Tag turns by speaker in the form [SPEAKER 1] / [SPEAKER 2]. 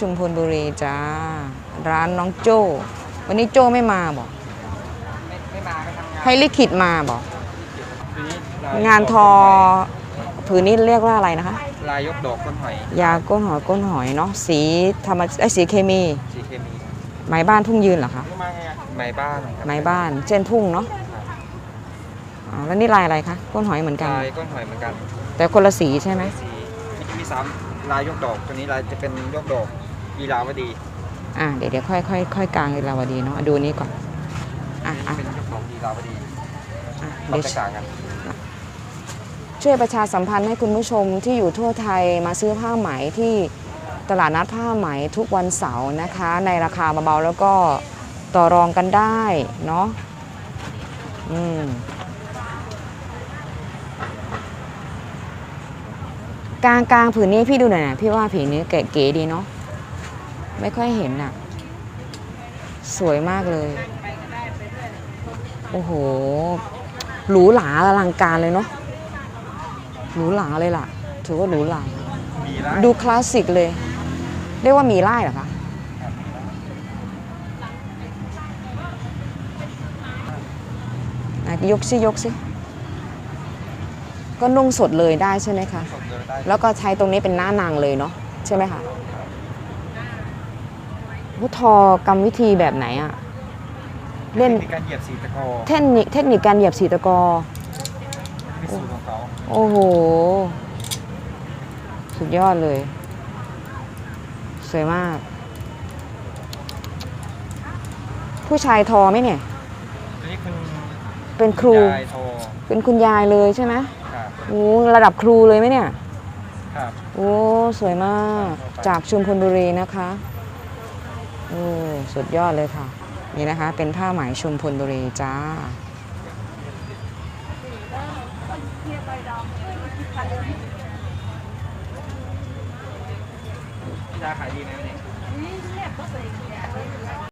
[SPEAKER 1] ชุมพลบุรีจ้า ร้านน้องโจ้ วันนี้โจ้ไม่มาบอก
[SPEAKER 2] ไม่ไม่มาไม่ทำงาน
[SPEAKER 1] ให้ลิขิตมาบอก
[SPEAKER 2] ทีนี้ลย
[SPEAKER 1] งานทอผืนนี้เรียกว่าอะไรนะคะ
[SPEAKER 2] ลายยกดอกต้นหอย
[SPEAKER 1] ยาก้นหอยก้นหอยเนาะสีธรรมไอยสีเคมี
[SPEAKER 2] สีเคมี
[SPEAKER 1] ไม้บ้านทุ่งยืนเหรอคะ
[SPEAKER 2] ไม้บ้านครับ
[SPEAKER 1] ไม้บ้าน เช่นทุ่งเนาะอ๋อแล้วนี่ลายอะไรคะก้นหอยเหมือนกัน
[SPEAKER 2] ลายก้นหอยเหมือนกัน
[SPEAKER 1] แต่คนละสีใช่ไหม
[SPEAKER 2] สีมีมี สามลายยกดอก ตัวนี้ลายจะเป็นยกดอกยีราวดี
[SPEAKER 1] อะเดี๋ยวเดี๋ยวค่อยค่อยค่อยกลางลีลาวดีเนาะดูนี้ก่อนอะอะ
[SPEAKER 2] เป็นยกดอกยีราวดี
[SPEAKER 1] อะ
[SPEAKER 2] ความ
[SPEAKER 1] เดี๋ยว
[SPEAKER 2] แตกต่างกัน
[SPEAKER 1] ช่วยประชาสัมพันธ์ให้คุณผู้ชมที่อยู่ทั่วไทยมาซื้อผ้าไหมที่ตลาดนัดผ้าไหมทุกวันเสาร์นะคะ ในราคาเบาๆแล้วก็ต่อรองกันได้เนาะอืม กลางกลางผืนนี้พี่ดูหน่อยนะพี่ว่าผืนนี้เก๋ๆดีเนาะไม่ค่อยเห็นอะสวยมากเลย โอ้โหหรูหราอลังการเลยเนาะหรูหราเลยล่ะ ถือว่าหรูหรา
[SPEAKER 2] มีร้าน
[SPEAKER 1] ดูคลาสสิกเลย เรียกว่ามีไล่เหรอคะอะยกสิยกสิ ก็นุ่งสดเลยได้ใช่ไหมคะ
[SPEAKER 2] สดเลยได้
[SPEAKER 1] แล้วก็ใช้ตรงนี้เป็นหน้านางเลยเนาะใช่ไหมคะผู้ทอกรรมวิธีแบบไหนอะเล่น
[SPEAKER 2] มีการเหยียบสีตะกอ
[SPEAKER 1] เทคนิคเทคนิคการเหยียบสีตะกอ
[SPEAKER 2] มีสูตรของเขา
[SPEAKER 1] โอ้โห สุดยอดเลย สวยมาก ผู้ชายทอไหมเนี่ย
[SPEAKER 2] ตัวนี้คุณ
[SPEAKER 1] เป็นครู
[SPEAKER 2] ยายโทร
[SPEAKER 1] เป็นคุณยายเลยใช่ไหม
[SPEAKER 2] ครับ
[SPEAKER 1] โอ้ระดับครูเลยไหมเนี่ย
[SPEAKER 2] ครับ
[SPEAKER 1] โอ้ สวยมาก จากชุมพลบุรีนะคะ โอ้ สุดยอดเลยค่ะ นี่นะคะ เป็นผ้าไหมชุมพลบุรีจ้า
[SPEAKER 2] พี่ยาขายดีไหมวันนี้ข